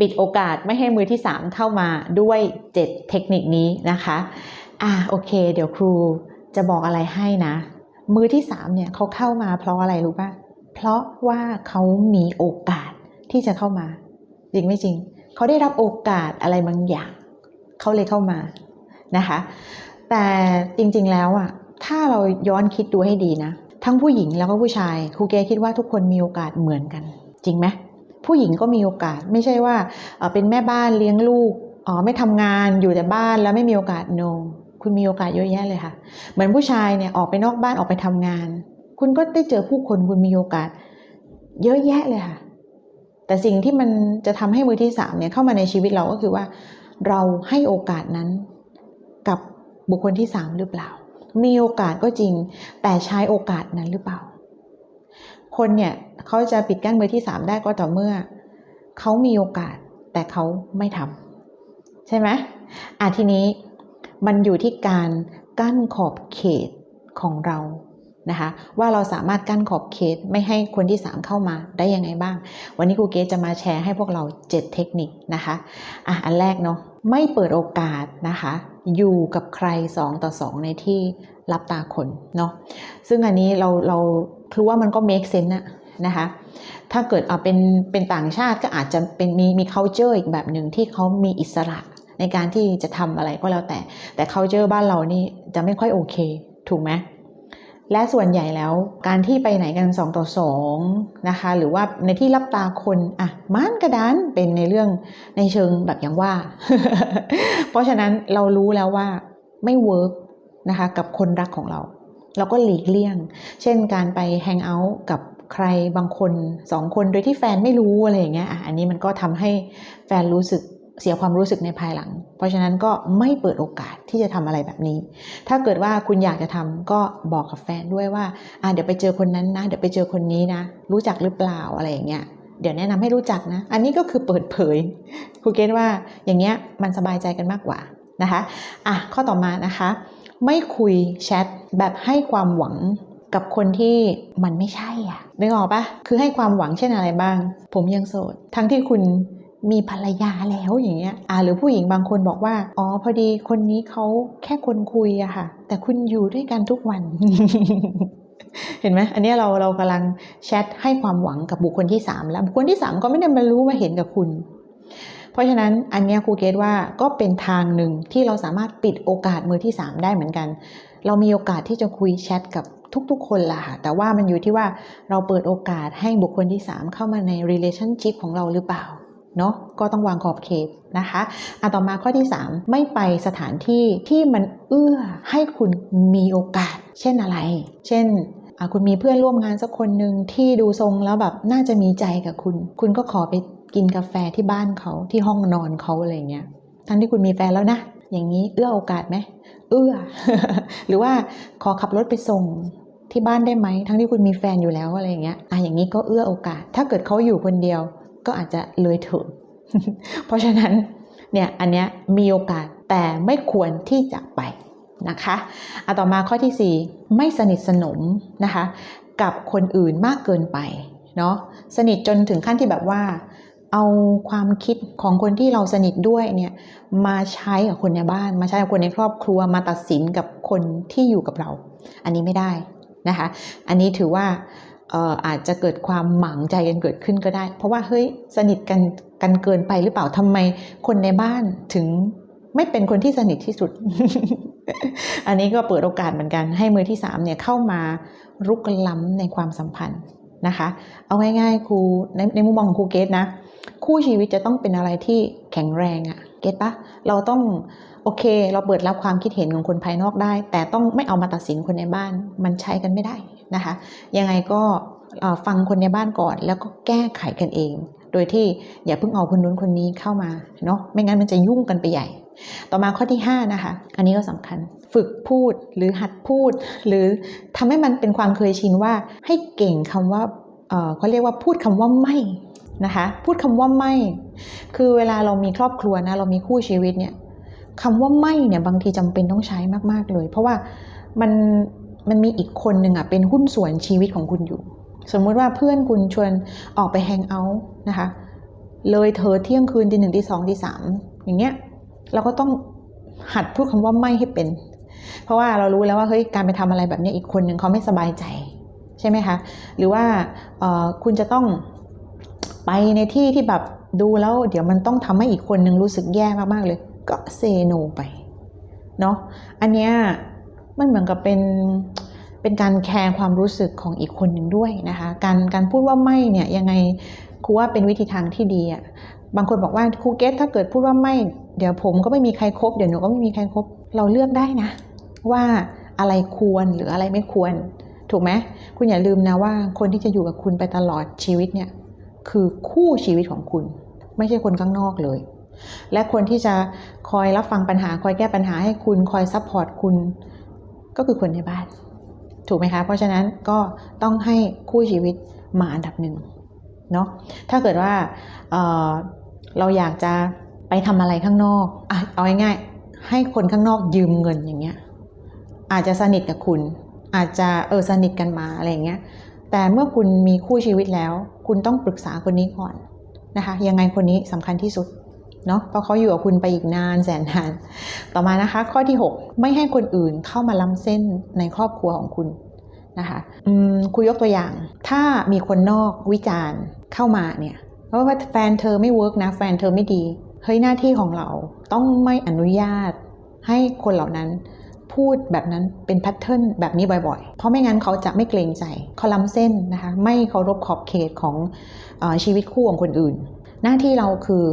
ปิดโอกาสไม่ให้มือที่ 3 เข้ามาด้วย 7 เทคนิคนี้นะคะอะโอเค เดี๋ยวครูจะบอกอะไรให้นะ มือที่ 3 เนี่ยเขาเข้ามาเพราะอะไรรู้ป่ะ เพราะว่าเขามีโอกาสที่จะเข้ามา จริงไม่จริง เขาได้รับโอกาสอะไรบางอย่าง เขาเลยเข้ามานะคะ แต่จริงๆแล้วอะถ้าเราย้อนคิดดูให้ดีนะ ทั้งผู้หญิงแล้วก็ผู้ชายครูเกคิดว่าทุกคนมีโอกาสเหมือนกัน จริงไหม ผู้หญิงก็มีโอกาสไม่ใช่ว่าเป็นแม่บ้านเลี้ยงลูกอ๋อไม่ทำงานอยู่แต่บ้านแล้วไม่มีโอกาส no คุณมีโอกาสเยอะแยะเลยค่ะ เหมือนผู้ชายเนี่ยออกไปนอกบ้านออกไปทำงาน คุณก็ได้เจอผู้คนคุณมีโอกาส เยอะแยะเลยค่ะ แต่สิ่งที่มันจะทำให้มือที่สามเนี่ยเข้ามาในชีวิตเราก็คือว่า เราให้โอกาสนั้นกับบุคคลที่สามหรือเปล่า มีโอกาสก็จริง แต่ใช้โอกาสนั้นหรือเปล่า คนเนี่ยเขาจะปิดกั้นมือที่สามได้ก็ต่อเมื่อเขามีโอกาสแต่เขาไม่ทำใช่ไหมอะทีนี้มันอยู่ที่การกั้นขอบเขตของเรานะคะว่าเราสามารถกั้นขอบเขตไม่ให้คนที่ 3 เข้ามาได้ยังไงบ้าง วันนี้ครูเกจะมาแชร์ให้พวกเรา 7 เทคนิคนะคะอะอันแรกเนาะไม่เปิดโอกาสนะคะ อยู่กับใคร 2 ต่อ 2 ในที่ รับตาคนเนาะซึ่งอันนี้เราเราคือว่ามันก็ make sense นะนะคะถ้าเกิดเอาเป็นเป็นต่างชาติก็อาจจะเป็นมีมี culture อีกแบบหนึ่งที่เขามีอิสระในการที่จะทำอะไรก็แล้วแต่ แต่ culture บ้านเรานี่จะไม่ค่อยโอเค ถูกไหมและส่วนใหญ่แล้วการที่ไปไหนกัน 2 ต่อ 2 นะคะ หรือว่าในที่รับตาคนอะมันกระดานเป็นในเรื่องในเชิงแบบอย่างว่า เพราะฉะนั้นเรารู้แล้วว่าไม่เวิร์ก นะคะกับคนรักของเรา เราก็หลีกเลี่ยง เช่นการไปแฮงเอาท์กับใครบางคนสองคนโดยที่แฟนไม่รู้อะไรอย่างเงี้ยอันนี้มันก็ทำให้แฟนรู้สึกเสียความรู้สึกในภายหลัง เพราะฉะนั้นก็ไม่เปิดโอกาสที่จะทำอะไรแบบนี้ ถ้าเกิดว่าคุณอยากจะทำก็บอกกับแฟนด้วยว่าอะเดี๋ยวไปเจอคนนั้นนะ เดี๋ยวไปเจอคนนี้นะ รู้จักหรือเปล่าอะไรอย่างเงี้ย เดี๋ยวแนะนำให้รู้จักนะ อันนี้ก็คือเปิดเผยครูเกณว่าอย่างเงี้ยมันสบายใจกันมากกว่านะคะ อะข้อต่อมานะคะ ไม่คุยแชทแบบให้ความหวังกับคนที่มันไม่ใช่อะนึกออกปะคือให้ความหวังเช่นอะไรบ้าง ผมยังโสด ทั้งที่คุณมีภรรยาแล้วอย่างเงี้ย อ่าหรือผู้หญิงบางคนบอกว่า อ๋อพอดีคนนี้เขาแค่คนคุยอะค่ะ แต่คุณอยู่ด้วยกันทุกวัน เห็นไหมอันนี้เราเรากำลังแชทให้ความหวังกับบุคคลที่ 3 แล้ว บุคคลที่ 3 ก็ไม่ได้มารู้มาเห็นกับคุณ เพราะฉะนั้นอันเนี้ยครูเกตว่าก็เป็นทางหนึ่งที่เราสามารถปิดโอกาสมือที่ 3 ได้เหมือนกัน เรามีโอกาสที่จะคุยแชทกับทุกๆ คนล่ะค่ะ แต่ว่ามันอยู่ที่ว่าเราเปิดโอกาสให้บุคคลที่ 3 เข้ามาใน relationship ของเราหรือเปล่าเนาะก็ต้องวางขอบเขตนะคะอะต่อมาข้อที่ 3 ไม่ไปสถานที่ที่มันเอื้อให้คุณมีโอกาส เช่นอะไร เช่น คุณมีเพื่อนร่วมงานสักคนหนึ่งที่ดูทรงแล้วแบบน่าจะมีใจกับคุณ คุณก็ขอไปกินกาแฟที่บ้านเขาที่ห้องนอนเขาอะไรเงี้ยทั้งที่คุณมีแฟนแล้วนะ อย่างนี้เอื้อโอกาสไหมเอื้อ หรือว่าขอขับรถไปส่งที่บ้านได้ไหมทั้งที่คุณมีแฟนอยู่แล้วอะไรเงี้ยอะอย่างนี้ก็เอื้อโอกาส ถ้าเกิดเขาอยู่คนเดียว ก็อาจจะเลยเถิดเพราะฉะนั้นเนี่ยอันเนี้ยมีโอกาสแต่ไม่ควรที่จะไป นะคะอะต่อมาข้อที่ 4 ไม่สนิทสนมนะคะกับคนอื่นมากเกินไปเนาะสนิทจนถึงขั้นที่แบบว่า เอาความคิดของคนที่เราสนิทด้วยเนี่ยมาใช้กับคนในบ้าน มาใช้กับคนในครอบครัวมาตัดสินกับคนที่อยู่กับเรา อันนี้ไม่ได้นะคะ อันนี้ถือว่าอ่ออาจจะเกิดความหมางใจกันเกิดขึ้นก็ได้ เพราะว่าเฮ้ยสนิทกันกันเกินไปหรือเปล่าทำไมคนในบ้านถึงไม่เป็นคนที่สนิทที่สุด อันนี้ก็เปิดโอกาสเหมือนกัน ให้มือที่สามเนี่ยเข้ามารุกล้ำในความสัมพันธ์นะคะ เอาง่ายๆครูในในมุมมองของครูเกตนะ คู่ชีวิตจะต้องเป็นอะไรที่แข็งแรงอะเกตปะเราต้องโอเค เราเปิดรับความคิดเห็นของคนภายนอกได้ แต่ต้องไม่เอามาตัดสินคนในบ้าน มันใช้กันไม่ได้นะคะ ยังไงก็ฟังคนในบ้านก่อน แล้วก็แก้ไขกันเอง โดยที่อย่าเพิ่งเอาคนนู้นคนนี้เข้ามาเนาะไม่งั้นมันจะยุ่งกันไปใหญ่ต่อมาข้อที่ 5 นะคะ อันนี้ก็สำคัญ ฝึกพูดหรือหัดพูด หรือทำให้มันเป็นความเคยชินว่าให้เก่งคำว่าเออเขาเรียกว่าพูดคำว่าไม่นะคะ พูดคำว่าไม่ คือเวลาเรามีครอบครัวนะเรามีคู่ชีวิตเนี่ยคำว่าไม่เนี่ยบางทีจำเป็นต้องใช้มาก ๆ เลย เพราะว่ามันมันมีอีกคนหนึ่งอะเป็นหุ้นส่วนชีวิตของคุณอยู่ สมมุติว่าเพื่อนคุณชวนออกไปแฮงเอาท์นะคะ เลยเธอเที่ยงคืนตีหนึ่งตีสองตีสามอย่างเงี้ย เราก็ต้องหัดพูดคำว่าไม่ให้เป็น เพราะว่าเรารู้แล้วว่าเฮ้ยการไปทำอะไรแบบนี้อีกคนหนึ่งเขาไม่สบายใจใช่ไหมคะ หรือว่าคุณจะต้องไปในที่ที่แบบดูแล้ว เดี๋ยวมันต้องทำให้อีกคนนึงรู้สึกแย่มากๆเลย ก็เซโนไปเนาะอันเนี้ยมันเหมือนกับเป็นเป็นการแคร์ความรู้สึกของอีกคนหนึ่งด้วยนะคะ การการพูดว่าไม่เนี่ยยังไงครูว่าเป็นวิธีทางที่ดีอะ บางคนบอกว่าครูเกตถ้าเกิดพูดว่าไม่ เดี๋ยวผมก็ไม่มีใครครบเดี๋ยวหนูก็ไม่มีใครครบเราเลือกได้นะ ว่าอะไรควรหรืออะไรไม่ควร ถูกไหมคุณอย่าลืมนะว่าคนที่จะอยู่กับคุณไปตลอดชีวิตเนี่ยคือคู่ชีวิตของคุณ ไม่ใช่คนข้างนอกเลย และคนที่จะคอยรับฟังปัญหา คอยแก้ปัญหาให้คุณคอยซัพพอร์ตคุณ ก็คือคนในบ้าน ถูกไหมคะ เพราะฉะนั้นก็ต้องให้คู่ชีวิตมาอันดับหนึ่งเนาะถ้าเกิดว่า เราอยากจะไปทำอะไรข้างนอกอะเอาง่ายๆให้คนข้างนอกยืมเงินอย่างเงี้ย อาจจะสนิทกับคุณ อาจจะเออสนิทกันมาอะไรเงี้ย แต่เมื่อคุณมีคู่ชีวิตแล้ว คุณต้องปรึกษาคนนี้ก่อนนะคะ ยังไงคนนี้สำคัญที่สุดเนาะเพราะเขาอยู่กับคุณไปอีกนานแสนนาน ต่อมานะคะ ข้อที่ 6 ไม่ให้คนอื่นเข้ามาล้ำเส้นในครอบครัวของคุณนะคะคุยยกตัวอย่าง ถ้ามีคนนอกวิจารณ์เข้ามาเนี่ย เพราะว่าแฟนเธอไม่เวิร์กนะ แฟนเธอไม่ดีเฮ้ยหน้าที่ของเราต้องไม่อนุญาต ให้คนเหล่านั้นพูดแบบนั้นเป็นแพทเทิร์นแบบนี้บ่อยๆ เพราะไม่งั้นเขาจะไม่เกรงใจเขาล้ำเส้นนะคะไม่เคารพขอบเขตของอชีวิตคู่ของคนอื่น หน้าที่เราคือ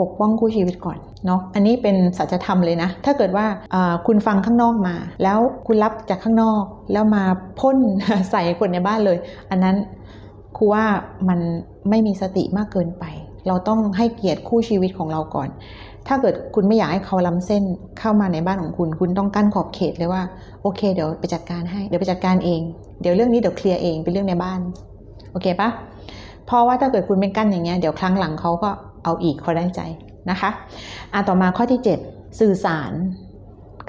ปกป้องคู่ชีวิตก่อนเนาะอันนี้เป็นสัจธรรมเลยนะ ถ้าเกิดว่าคุณฟังข้างนอกมา แล้วคุณรับจากข้างนอกแล้วมาพ่นใส่คนในบ้านเลย อันนั้นครูว่ามัน ไม่มีสติมากเกินไป เราต้องให้เกียรติคู่ชีวิตของเราก่อน ถ้าเกิดคุณไม่อยากให้เขาล้ำเส้นเข้ามาในบ้านของคุณ คุณต้องกั้นขอบเขตเลยว่า โอเค เดี๋ยวไปจัดการให้ เดี๋ยวไปจัดการเอง เดี๋ยวเรื่องนี้เดี๋ยวเคลียร์เองเป็นเรื่องในบ้าน โอเคปะเพราะว่าถ้าเกิดคุณไม่กั้นอย่างเงี้ย เดี๋ยวครั้งหลังเขาก็เอาอีกเขาได้ใจนะคะอะต่อมาข้อที่ 7 สื่อสาร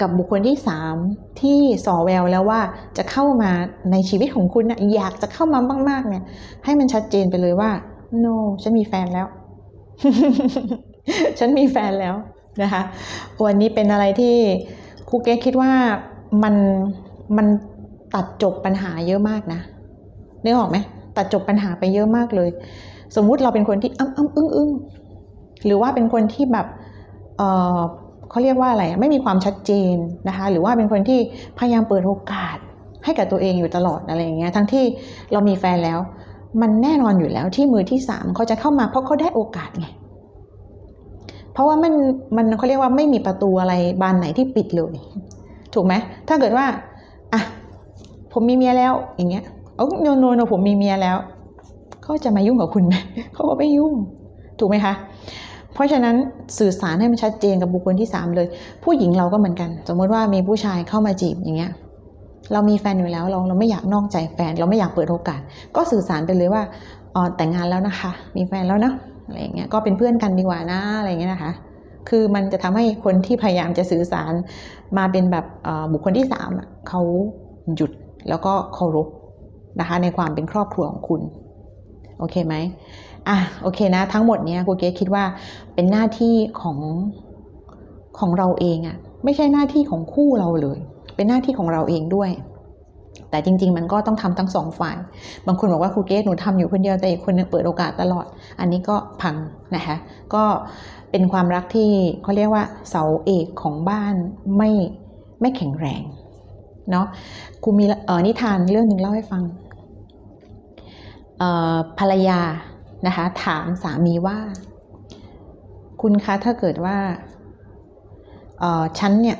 กับบุคคลที่ 3 ที่สอแววแล้วว่าจะเข้ามาในชีวิตของคุณนะอยากจะเข้ามามากๆเนี่ย ให้มันชัดเจนไปเลยว่า no ฉันมีแฟนแล้ว ฉันมีแฟนแล้วนะคะวันนี้เป็นอะไรที่ครูเก๊คิดว่ามันมันตัดจบปัญหาเยอะมากนะนึกออกไหมตัดจบปัญหาไปเยอะมากเลย สมมุติเราเป็นคนที่อ้ำอ้ำอึ้งอึ้งหรือว่าเป็นคนที่แบบเออ เขาเรียกว่าอะไรไม่มีความชัดเจนนะคะ หรือว่าเป็นคนที่พยายามเปิดโอกาสให้กับตัวเองอยู่ตลอดอะไรอย่างเงี้ยทั้งที่เรามีแฟนแล้ว มันแน่นอนอยู่แล้วที่มือที่สามเขาจะเข้ามาเพราะเขาได้โอกาสไงเพราะว่ามันมันเขาเรียกว่าไม่มีประตูอะไรบานไหนที่ปิดเลย ถูกไหมถ้าเกิดว่าอะผมมีเมียแล้วอย่างเงี้ยเอ้โนโนโนผมมีเมียแล้วเขาจะมายุ่งกับคุณไหมเขาก็ไม่ยุ่ง ถูกไหมคะ เพราะฉะนั้นสื่อสารให้มันชัดเจนกับบุคคลที่สามเลย ผู้หญิงเราก็เหมือนกัน สมมติว่ามีผู้ชายเข้ามาจีบอย่างเงี้ยเรามีแฟนอยู่แล้วเราเราไม่อยากนอกใจแฟน เราไม่อยากเปิดโอกาส ก็สื่อสารไปเลยว่าอ๋อแต่งงานแล้วนะคะ มีแฟนแล้วนะอะไรอย่างเงี้ยก็เป็นเพื่อนกันดีกว่านะอะไรอย่างเงี้ยนะคะ คือมันจะทำให้คนที่พยายามจะสื่อสารมาเป็นแบบบุคคลที่สามเขาหยุดแล้วก็เคารพนะคะในความเป็นครอบครัวของคุณ โอเคไหม อะโอเคนะ ทั้งหมดเนี้ยครูเกศคิดว่าเป็นหน้าที่ของของเราเองอะไม่ใช่หน้าที่ของคู่เราเลย เป็นหน้าที่ของเราเองด้วย แต่จริง ๆ มันก็ต้องทำทั้งสองฝ่าย บางคนบอกว่าครูเกศหนูทำอยู่คนเดียวแต่อีกคนนึงเปิดโอกาสตลอด อันนี้ก็พังนะคะก็เป็นความรักที่เขาเรียกว่าเสาเอกของบ้านไม่ไม่แข็งแรงเนาะครูมีเออนิทานเรื่องหนึ่งเล่าให้ฟังเอ่อภรรยา นะคะ ถามสามีว่า คุณคะถ้าเกิดว่าเออฉันเนี่ย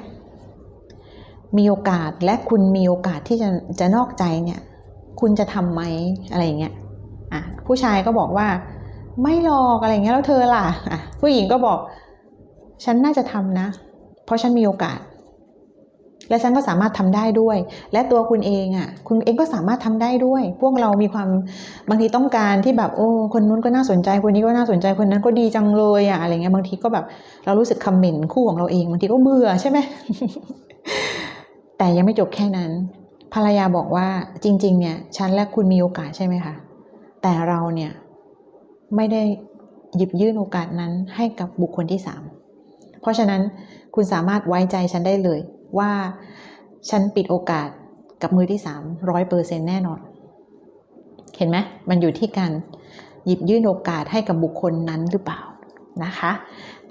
มีโอกาสและคุณมีโอกาสที่จะจะนอกใจเนี่ย คุณจะทำไหมอะไรเงี้ยอะผู้ชายก็บอกว่าไม่หรอกอะไรเงี้ยแล้วเธอล่ะอะผู้หญิงก็บอก ฉันน่าจะทำนะ เพราะฉันมีโอกาส และฉันก็สามารถทำได้ด้วย และตัวคุณเองอะคุณเองก็สามารถทำได้ด้วย พวกเรามีความบางทีต้องการที่แบบโอ้คนนู้นก็น่าสนใจคนนี้ก็น่าสนใจคนนั้นก็ดีจังเลยอะอะไรเงี้ยบางทีก็แบบเรารู้สึกคอมเมนต์คู่ของเราเองบางทีก็เบื่อใช่ไหมแต่ยังไม่จบแค่นั้น ภรรยาบอกว่าจริง ๆ เนี่ยฉันและคุณมีโอกาสใช่ไหมคะแต่เราเนี่ยไม่ได้หยิบยื่นโอกาสนั้นให้กับบุคคลที่3เพราะฉะนั้นคุณสามารถไว้ใจฉันได้เลย ว่าฉันปิดโอกาสกับมือที่3ร้อยเปอร์เซ็นแน่นอน เห็นไหมมันอยู่ที่การหยิบยื่นโอกาสให้กับบุคคลนั้นหรือเปล่านะคะ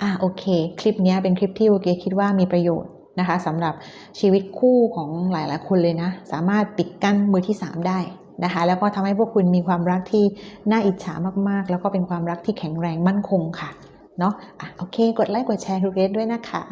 อะโอเค คลิปนี้เป็นคลิปที่โอเคคิดว่ามีประโยชน์นะคะสำหรับชีวิตคู่ของหลายๆ คนเลยนะ สามารถปิดกั้นมือที่ 3 ได้นะคะ แล้วก็ทำให้พวกคุณมีความรักที่น่าอิจฉามากๆ แล้วก็เป็นความรักที่แข็งแรงมั่นคงค่ะ เนาะอะโอเค กดไลค์กดแชร์ทุกเรสด้วยนะคะ